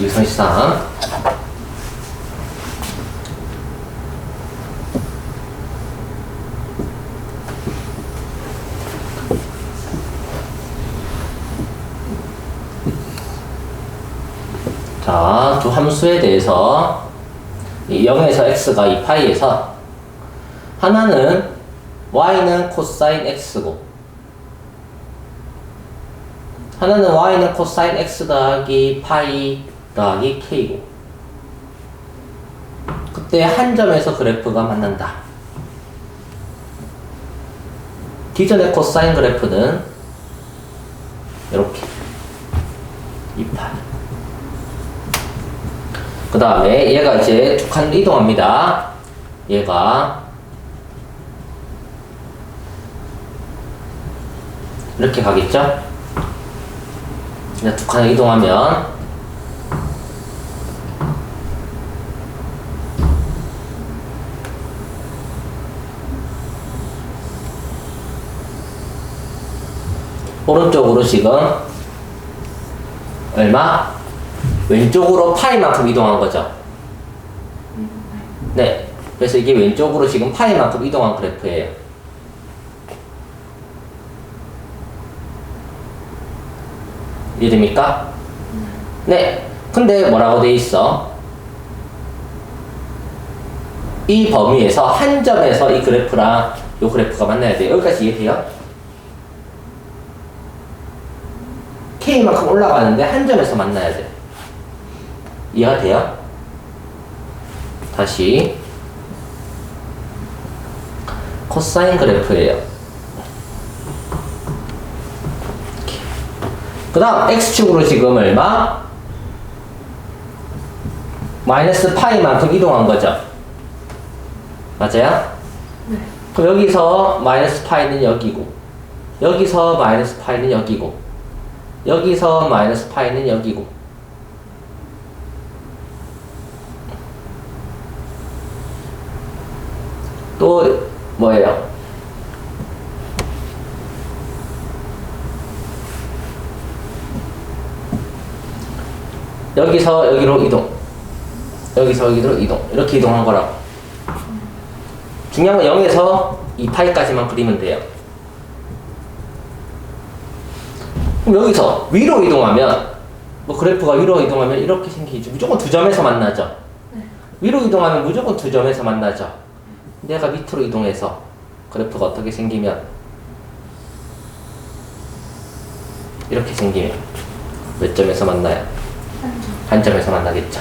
233. 자, 두 함수에 대해서 이 0에서 x가 이 파이에서 하나는 y는 코사인 x고 하나는 y는 코사인 x 더하기 파이 더하기 k고 그때 한 점에서 그래프가 만난다. 기존의 코사인 그래프는 이렇게 이 파이 그 다음에 얘가 이제 두칸 이동합니다. 얘가 이렇게 가겠죠? 이제 두 칸을 이동하면 오른쪽으로 지금 얼마? 왼쪽으로 파이만큼 이동한 거죠. 네. 그래서 이게 왼쪽으로 지금 파이만큼 이동한 그래프예요. 이해됩니까? 네. 근데 뭐라고 돼 있어? 이 범위에서 한 점에서 이 그래프랑 이 그래프가 만나야 돼요. 여기까지 이해돼요? K만큼 올라가는데 한 점에서 만나야 돼. 이해가 돼요? 다시 코사인 그래프예요. 그 다음 x축으로 지금 얼마? 마이너스 파이만큼 이동한 거죠. 맞아요? 네. 그럼 여기서 마이너스 파이는 여기고 여기서 마이너스 파이는 여기고 여기서 마이너스 파이는 여기고. 또 뭐예요? 여기서 여기로 이동. 여기서 여기로 이동. 이렇게 이동한 거라고. 중요한 건 0에서 2파이까지만 그리면 돼요 그럼 여기서 위로 이동하면 뭐 그래프가 위로 이동하면 이렇게 생기죠 무조건 두 점에서 만나죠 네. 위로 이동하면 무조건 두 점에서 만나죠 내가 밑으로 이동해서 그래프가 어떻게 생기면 이렇게 생기면 몇 점에서 만나요? 한 점. 한 점에서 만나겠죠.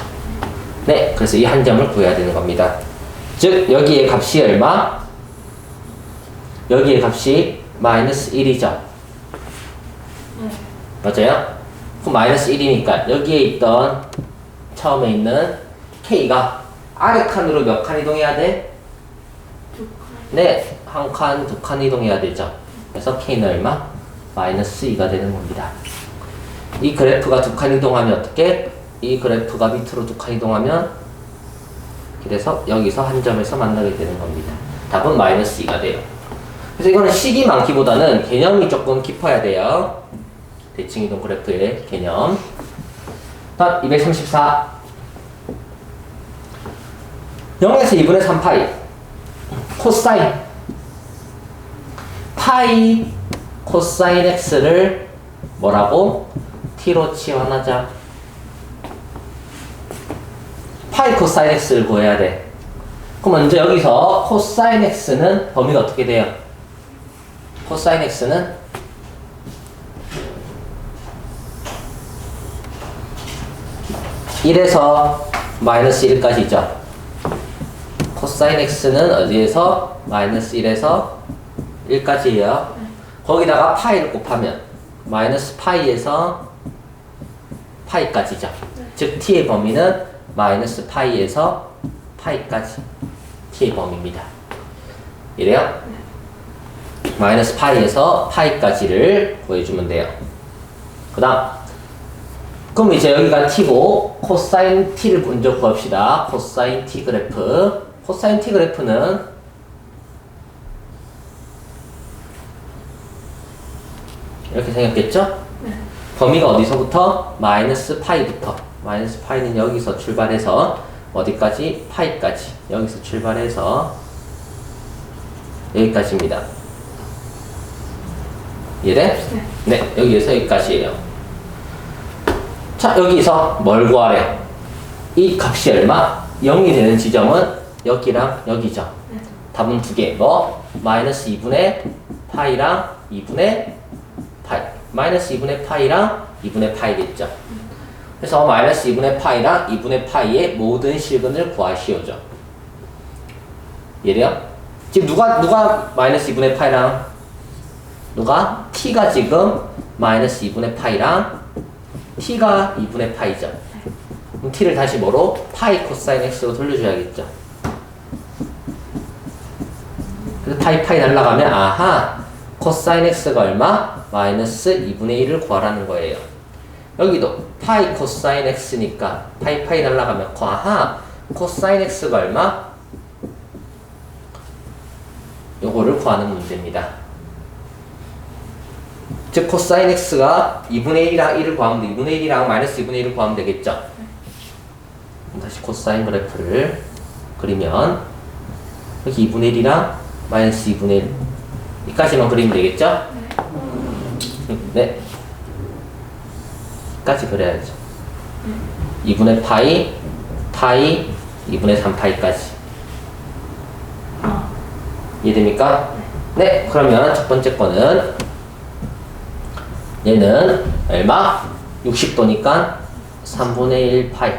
네, 그래서 이 한 점을 구해야 되는 겁니다. 즉 여기의 값이 얼마? 여기의 값이 마이너스 1이죠. 네. 맞아요? 그럼 마이너스 1이니까 여기에 있던 처음에 있는 k가 아래 칸으로 몇 칸 이동해야 돼? 두 칸. 네, 한 칸, 두 칸 이동해야 되죠. 그래서 k는 얼마? 마이너스 2가 되는 겁니다. 이 그래프가 두 칸 이동하면 어떻게? 이 그래프가 밑으로 두 칸 이동하면 그래서 여기서 한 점에서 만나게 되는 겁니다. 답은 마이너스 2가 돼요. 그래서 이거는 식이 많기보다는 개념이 조금 깊어야 돼요. 대칭 이동 그래프의 개념. 다음 234. 0에서 2분의 3파이. 코사인. 파이 코사인 x를 뭐라고? t로 치환하자. 파이 코사인 x를 구해야 돼. 그럼 먼저 여기서 코사인 x는 범위가 어떻게 돼요? 코사인 x는 일에서 마이너스 1까지죠. 코사인 x는 어디에서 마이너스 1에서 1까지예요. 거기다가 파이를 곱하면 마이너스 파이에서 파이까지죠. 즉 t의 범위는 마이너스 파이에서 파이까지 t의 범위입니다. 이래요? 마이너스 파이에서 파이까지를 구해주면 돼요. 그 다음 그럼 이제 여기가 t고 코사인 t를 먼저 구합시다. 코사인 t 그래프 코사인 t 그래프는 이렇게 생겼겠죠? 네. 범위가 어디서부터? 마이너스 파이부터 마이너스 파이는 여기서 출발해서 어디까지? 파이까지. 여기서 출발해서 여기까지입니다. 이해돼? 네. 네, 여기에서 여기까지예요. 자, 여기서 뭘 구하래? 이 값이 얼마? 0이 되는 지점은 여기랑 여기죠. 네. 답은 두 개. 뭐? 마이너스 2분의 파이랑 2분의 파이. 마이너스 2분의 파이랑 2분의 파이겠죠. 그래서 마이너스 2분의 파이랑 2분의 파이의 모든 실근을 구하시오죠. 이해돼요? 지금 누가 누가 마이너스 2분의 파이랑 누가 t가 지금 마이너스 2분의 파이랑 t가 2분의 파이죠. 그럼 t를 다시 뭐로 파이 코사인 x로 돌려줘야겠죠. 그래서 파이 파이 날라가면 아하 코사인 x가 얼마? 마이너스 2분의 1을 구하라는 거예요. 여기도 파이 코사인 x니까 파이 파이 날라가면 아하 코사인 x가 얼마? 요거를 구하는 문제입니다. 즉 코사인 x가 2분의 1이랑 1을 구하면 돼. 2분의 1이랑 마이너스 2분의 1을 구하면 되겠죠. 다시 코사인 그래프를 그리면 여기 2분의 1이랑 마이너스 2분의 1 이까지만 그리면 되겠죠? 음, 네. 까지 그려야죠. 2분의 파이, 파이, 2분의 3파이까지. 어. 이해됩니까? 네, 그러면 첫 번째 거는 얘는 얼마? 60도니까 3분의 1 파이.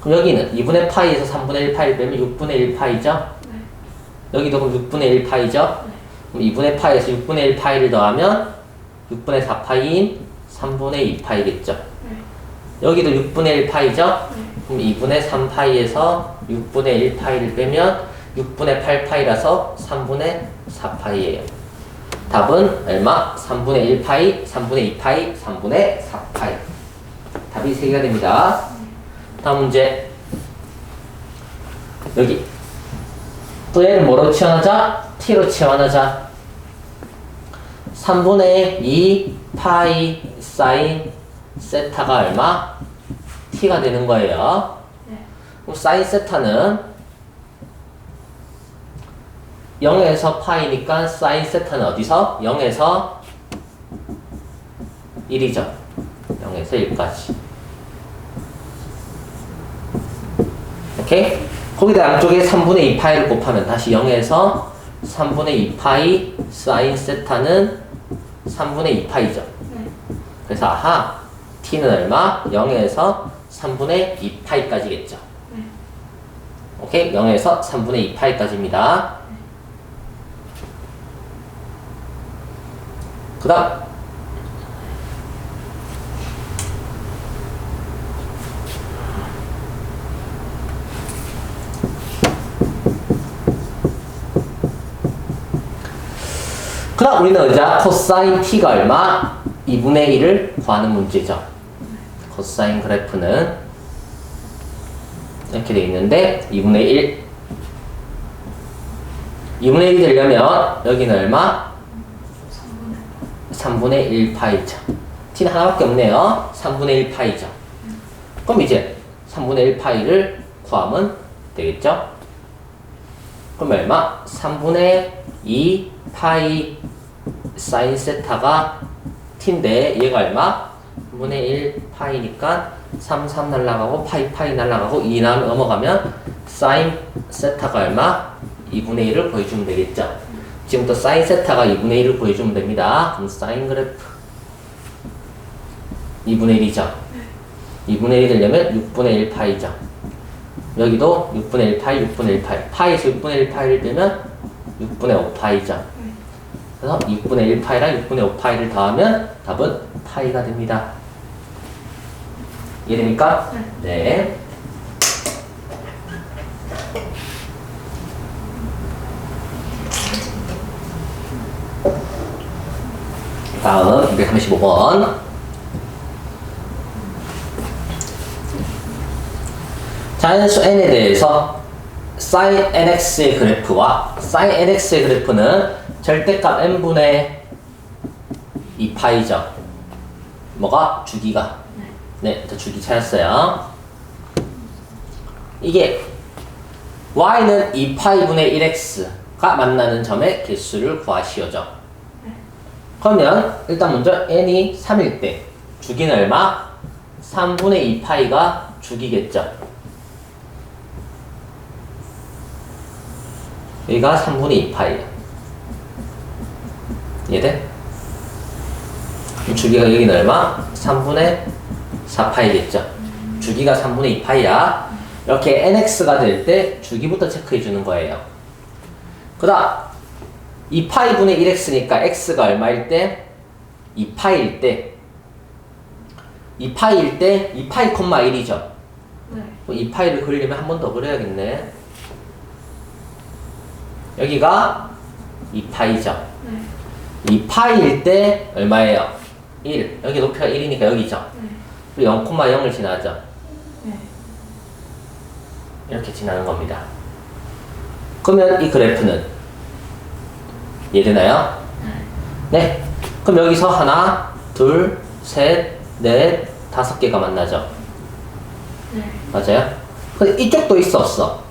그럼 여기는 2분의 파이에서 3분의 1 파이를 빼면 6분의 1 파이죠? 네. 여기도 그럼 6분의 1 파이죠? 그럼 2분의 파이에서 6분의 1 파이를 더하면 6분의 4 파이인 3분의 2 파이겠죠? 네. 여기도 6분의 1 파이죠? 네. 그럼 2분의 3 파이에서 6분의 1 파이를 빼면 6분의 8 파이라서 3분의 4 파이예요. 답은 얼마? 3분의 1 파이, 3분의 2 파이, 3분의 4 파이. 답이 3개가 됩니다. 다음 문제. 여기. 또 얘를 뭐로 치환하자? t로 치환하자. 3분의 2 파이 사인 세타가 얼마? t가 되는 거예요. 네. 그럼 사인 세타는 0에서 파이니까 사인 세타는 어디서? 0에서 1이죠. 0에서 1까지. 오케이? 거기다 양쪽에 3분의 2 파이를 곱하면 다시 0에서 3분의 2 파이 사인 세타는 3분의 2 파이죠. 네. 그래서 아하 t는 얼마? 0에서 3분의 2파이까지겠죠. 네. 오케이? 0에서 3분의 2파이까지입니다. 그 다음 그 다음 우리는 의자 코사인 t가 얼마? 2분의 1을 구하는 문제죠. 코사인 그래프는 이렇게 돼 있는데 2분의 1 2분의 1이 되려면 여기는 얼마? 3분의 1 파이죠. t는 하나밖에 없네요. 3분의 1 파이죠. 그럼 이제 3분의 1 파이를 구하면 되겠죠? 그럼 얼마? 3분의 2 파이 사인 세타가 t인데 얘가 얼마? 3분의 1 파이니까 3, 3 날라가고 파이 파이 날라가고 2나 넘어가면 사인 세타가 얼마? 2분의 1을 보여주면 되겠죠. 지금부터 사인 세타가 2분의 1을 보여주면 됩니다. 그럼 사인 그래프 2분의 1이죠. 2분의 1이 되려면 6분의 1 파이죠. 여기도 6분의 1 파이, 6분의 1 파이. 파이에서 6분의 1 파이를 빼면 6분의 5 파이죠. 그래서 6분의 1 파이랑 6분의 5 파이를 더하면 답은 파이가 됩니다. 이해됩니까? 네. 다음 235번. 자연수 n에 대해서 sin nx의 그래프와 sin nx의 그래프는 절대값 n분의 2파이죠. 뭐가? 주기가. 네, 저 주기 찾았어요. 이게 y는 2파이분의 1x가 만나는 점의 개수를 구하시오죠. 그러면 일단 먼저 n이 3일 때 주기는 얼마? 3분의 2파이가 주기겠죠. 여기가 3분의 2파이야. 이해돼? 주기가 여기는 얼마? 3분의 4파이겠죠. 주기가 3분의 2파이야. 이렇게 nx가 될 때 주기부터 체크해 주는 거예요. 그 다음 2파이분의 1x니까 x가 얼마일 때? 2파이일 때 2파이일 때 2파이 콤마 1이죠. 네. 2파이를 그리려면 한 번 더 그려야겠네. 여기가 2파이죠. 네. 2파이일 때 얼마예요? 1. 여기 높이가 1이니까 여기죠. 네. 그리고 0,0을 지나죠. 네. 이렇게 지나는 겁니다. 그러면 이 그래프는 이해되나요? 네. 그럼 여기서 하나, 둘, 셋, 넷, 다섯 개가 만나죠. 네. 맞아요? 근데 이쪽도 있어 없어?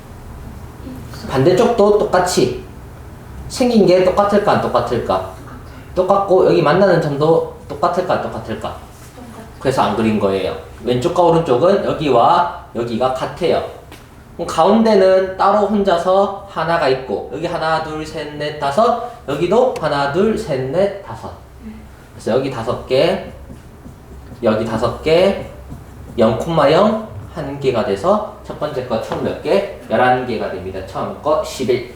반대쪽도 똑같이 생긴 게 똑같을까 안 똑같을까? 똑같고 여기 만나는 점도 똑같을까 안 똑같을까? 똑같아. 그래서 안 그린 거예요. 왼쪽과 오른쪽은 여기와 여기가 같아요. 그럼 가운데는 따로 혼자서 하나가 있고 여기 하나 둘 셋 넷 다섯 여기도 하나 둘 셋 넷 다섯 그래서 여기 다섯 개 여기 다섯 개 0,0한 개가 돼서 첫 번째 거 총 몇 개? 11개가 됩니다. 처음 거 11.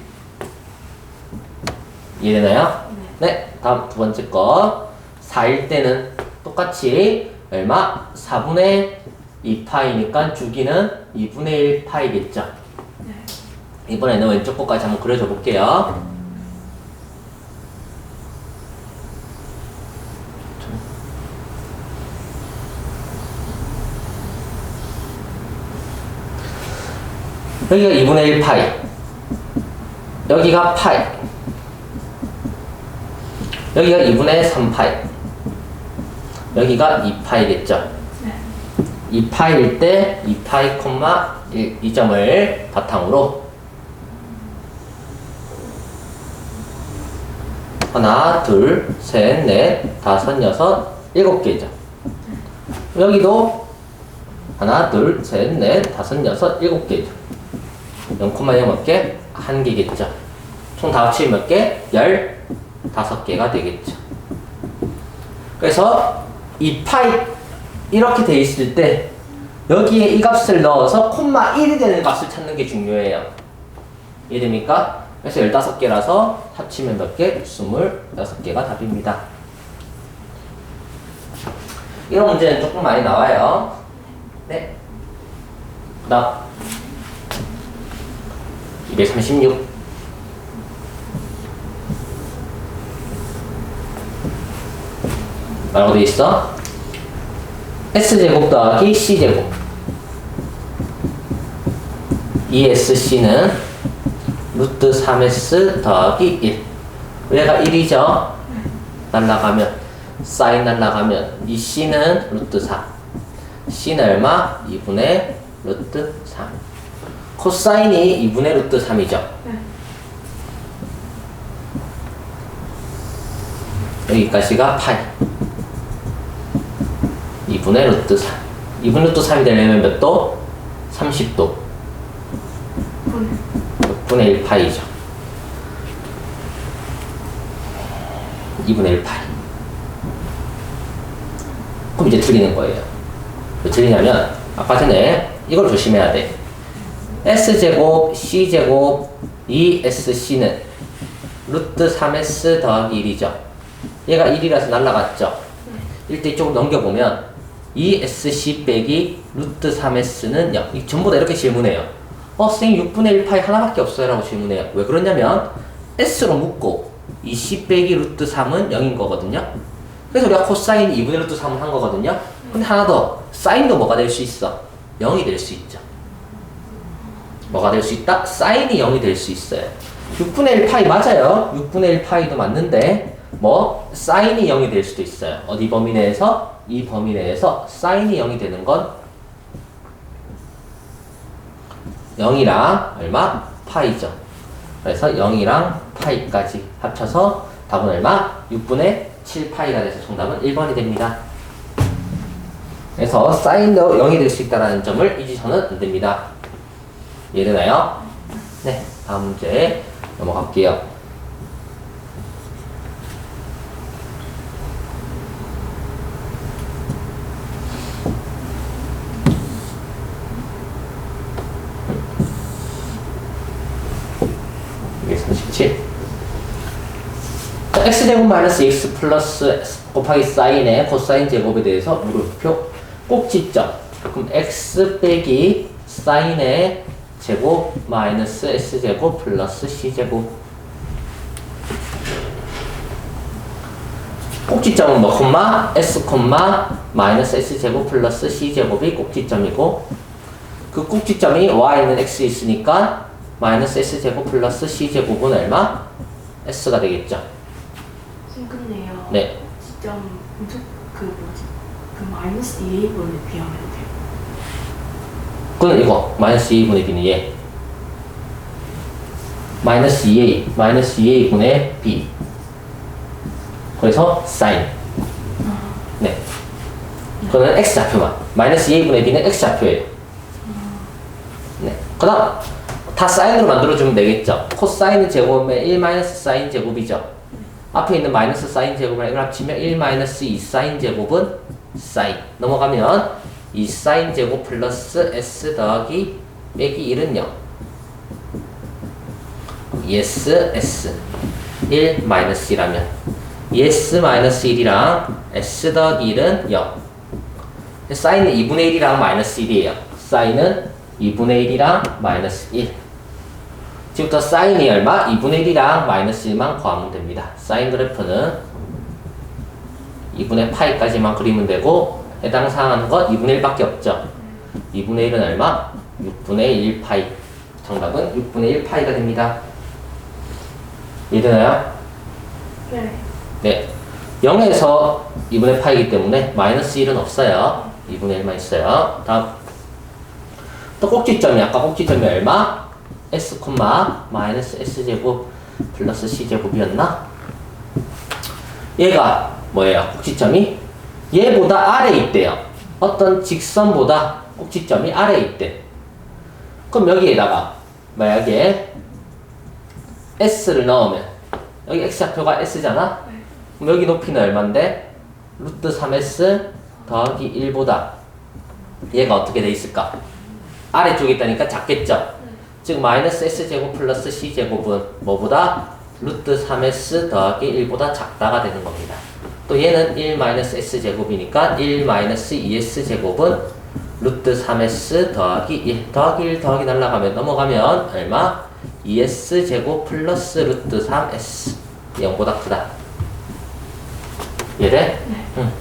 이해되나요? 네. 다음 두 번째 거 4일 때는 똑같이 얼마? 4분의 2파이니까 주기는 2분의 1 파이겠죠. 네. 이번에는 왼쪽 거까지 한번 그려줘 볼게요. 여기가 2분의 1 파이. 여기가 파이. 여기가 2분의 3 파이. 여기가 2 파이겠죠. 네. 2파일 때 2파이 콤마 1, 이 점을 바탕으로 하나, 둘, 셋, 넷, 다섯, 여섯, 일곱 개죠. 여기도 하나, 둘, 셋, 넷, 다섯, 여섯, 일곱 개죠. 0,0 몇 개? 한 개겠죠. 총 다 합치면 몇 개? 열 다섯 개가 되겠죠. 그래서 이 파이 이렇게 돼 있을 때 여기에 이 값을 넣어서 콤마 1이 되는 값을 찾는 게 중요해요. 이해됩니까? 그래서 15개라서 합치면 몇 개? 26개가 답입니다. 이런 문제는 조금 많이 나와요. 네. 그 다음 236 뭐라고 돼 있어? S제곱 더하기 C제곱 2SC는 루트 3S 더하기 1 얘가 1이죠? 날라가면 사인 날라가면 이 C는 루트 3 C는 얼마? 2분의 루트 3 코사인이 2분의 루트 3이죠 네. 여기까지가 파이 2분의 루트 3 2분의 루트 3이 되려면 몇 도? 30도. 분. 6분의 1 파이죠. 2분의 1 파이. 그럼 이제 틀리는 거예요. 왜 틀리냐면 아까 전에 이걸 조심해야 돼. S제곱 C제곱 2SC는 루트 3S 더하기 1이죠. 얘가 1이라서 날라갔죠. 1대 이쪽으로 넘겨보면 2SC 빼기 루트 3S는 0. 이 전부 다 이렇게 질문해요. 어, 선생님 6분의 1 파이 하나밖에 없어요. 라고 질문해요. 왜 그러냐면 S로 묶고 이 C 빼기 루트 3은 0인 거거든요. 그래서 우리가 코사인 2분의 루트 3을 한 거거든요. 근데 하나 더. 사인도 뭐가 될 수 있어? 0이 될 수 있죠. 뭐가 될 수 있다? 사인이 0이 될 수 있어요. 6분의 1 파이 맞아요. 6분의 1 파이도 맞는데 뭐 사인이 0이 될 수도 있어요. 어디 범위 내에서 이 범위 내에서 사인이 0이 되는 건 0이랑 얼마? 파이죠. 그래서 0이랑 파이까지 합쳐서 답은 얼마? 6분의 7파이가 돼서 정답은 1번이 됩니다. 그래서 사인도 0이 될 수 있다는 점을 잊으셔는 안 됩니다. 이해되나요? 네, 다음 문제 넘어갈게요. 이게 37. x제곱 마이너스 x 플러스 S 곱하기 사인의 코사인 제곱에 대해서 물음표 꼭지점 그럼 x 빼기 사인의 제곱 마이너스 s제곱 플러스 c제곱 꼭지점은 뭐 콤마 s 콤마 마이너스 s제곱 플러스 c제곱이 꼭지점이고 그 꼭지점이 y는 x 있으니까 마이너스 s제곱 플러스 c제곱은 얼마? s가 되겠죠. 네. 지점 그 뭐지? 그 마이너스 2a분에 비하면 돼요. 그건 이거 마이너스 2분의 b는 얘. 마이너스 2a 마이너스 2a분의 b. 그래서 사인 네. 그거는 x 좌표만. 마이너스 2a분의 b는 x 좌표예요. 네 그 다음 다 사인으로 만들어주면 되겠죠? 코사인 제곱은 1 마이너스 사인 제곱이죠 앞에 있는 마이너스 사인 제곱이랑 이걸 합치면 1 마이너스 2 사인 제곱은 사인. 넘어가면 2 사인 제곱 플러스 s 더하기 빼기 1은 0 yes s. 1 마이너스 1하면 yes 마이너스 1이랑 s 더하기 1은 0 사인은 2분의 1이랑 마이너스 1이에요. 사인은 2분의 1이랑 마이너스 1 지금부터 사인이 얼마? 2분의 1이랑 마이너스 1만 구하면 됩니다 사인 그래프는 2분의 파이까지만 그리면 되고 해당 사항하는 건 2분의 1밖에 없죠 2분의 1은 얼마? 6분의 1 파이 정답은 6분의 1 파이가 됩니다 이해되나요? 네. 네 0에서 2분의 파이기 때문에 마이너스 1은 없어요 2분의 1만 있어요 다음 또 꼭지점이 아까 꼭지점이 얼마? S, 마이너스 s제곱 플러스 c제곱이었나? 얘가 뭐예요? 꼭지점이 얘보다 아래 있대요. 어떤 직선보다 꼭지점이 아래 있대. 그럼 여기에다가 만약에 s를 넣으면 여기 x좌표가 s잖아? 네. 그럼 여기 높이는 얼만데? 루트 3s 더하기 1보다 얘가 어떻게 돼 있을까? 아래쪽에 있다니까 작겠죠? 즉 마이너스 s제곱 플러스 c제곱은 뭐보다? 루트 3s 더하기 1보다 작다가 되는 겁니다. 또 얘는 1 마이너스 s제곱이니까 1 마이너스 2s제곱은 루트 3s 더하기 1 더하기 1 더하기 날라가면 넘어가면 얼마? 2s제곱 플러스 루트 3s 0보다 크다. 이해돼? 네. 응.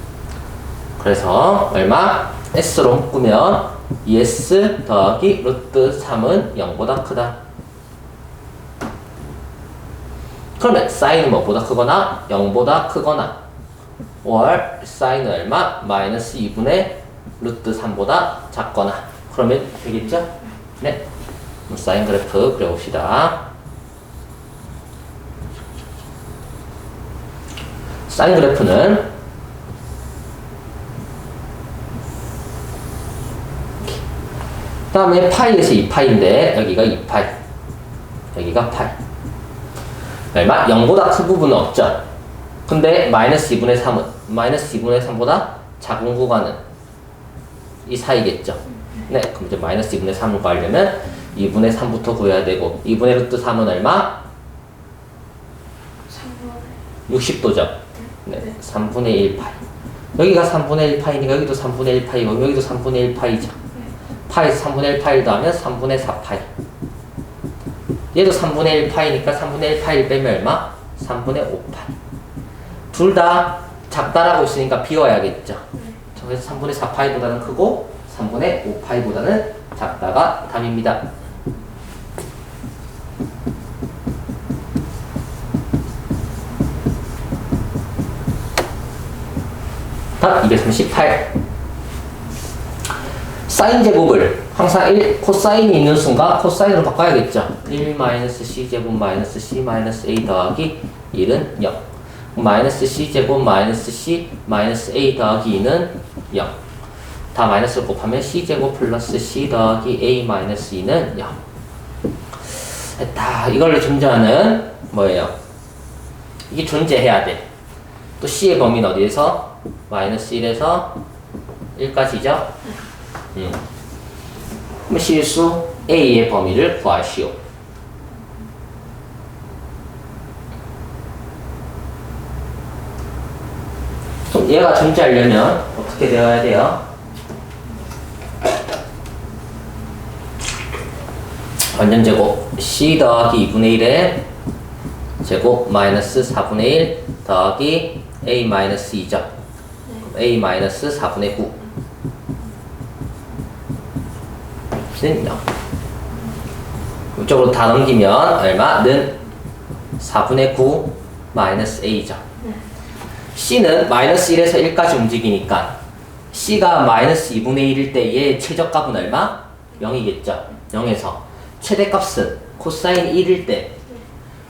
그래서 얼마? S로 묶으면 2s 더하기 루트 3은 0보다 크다. 그러면 사인은 뭐보다 크거나 0보다 크거나 월 사인은 얼마? 마이너스 2분의 루트 3보다 작거나 그러면 되겠죠? 네. 사인 그래프 그려봅시다. 사인 그래프는 다음에 파이에서 2파이인데 여기가 2파이. 여기가 파이. 얼마? 0보다 큰 부분은 없죠. 근데 마이너스 2분의 3은 마이너스 2분의 3보다 작은 구간은 이 사이겠죠. 네 그럼 이제 마이너스 2분의 3을 구하려면 2분의 3부터 구해야 되고 2분의 루트 3은 얼마? 3번에 60도죠. 네 3분의 1 파이. 여기가 3분의 1 파이니까 여기도 3분의 1 파이고 여기도 3분의 1 파이죠 파이 3분의 1 파이를 더하면 3분의 4 파이. 얘도 3분의 1 파이니까 3분의 1 파이를 빼면 얼마? 3분의 5 파이. 둘 다 작다라고 있으니까 비워야겠죠. 그래서 3분의 4 파이보다는 크고 3분의 5 파이보다는 작다가 답입니다. 답 238. 사인 제곱을 항상 1 코사인이 있는 순간 코사인으로 바꿔야겠죠. 1 마이너스 c 제곱 마이너스 c 마이너스 a 더하기 1은 0. 마이너스 c 제곱 마이너스 c 마이너스 a 더하기 2는 0. 다 마이너스를 곱하면 c 제곱 플러스 c 더하기 a 마이너스 2는 0. 됐다. 이걸로 존재하는 뭐예요? 이게 존재해야 돼. 또 c의 범위는 어디에서? 마이너스 1에서 1까지죠? 음. 그럼 실수 a의 범위를 구하시오. 그럼 얘가 존재하려면 어떻게 되어야 돼요? 완전 제곱 c 더하기 2분의 1에 제곱 마이너스 4분의 1 더하기 a 마이너스 2죠. a 마이너스 4분의 9. 는 0. 이쪽으로 다 넘기면 얼마는 4분의 9 마이너스 a죠. c는 마이너스 1에서 1까지 움직이니까 c가 마이너스 2분의 1일 때얘 최저값은 얼마? 0이겠죠. 0에서 최대값은 코사인 1일 때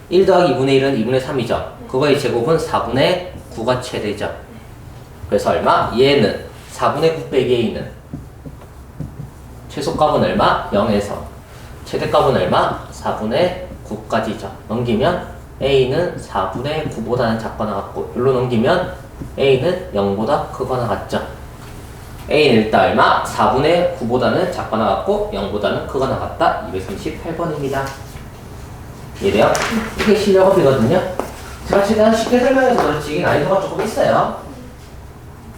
1 더하기 2분의 1은 2분의 3이죠. 그거의 제곱은 4분의 9가 최대죠. 그래서 얼마? 얘는 4분의 9 빼기 a는 최소값은 얼마? 0에서 최대값은 얼마? 4분의 9까지죠. 넘기면 a는 4분의 9보다는 작거나 같고 여기로 넘기면 a는 0보다 크거나 같죠. a는 일단 얼마? 4분의 9보다는 작거나 같고 0보다는 크거나 같다. 238번입니다. 이래요? 이게 실력업이거든요. 제가 최대한 쉽게 설명해서 그렇지 난이도가 조금 있어요.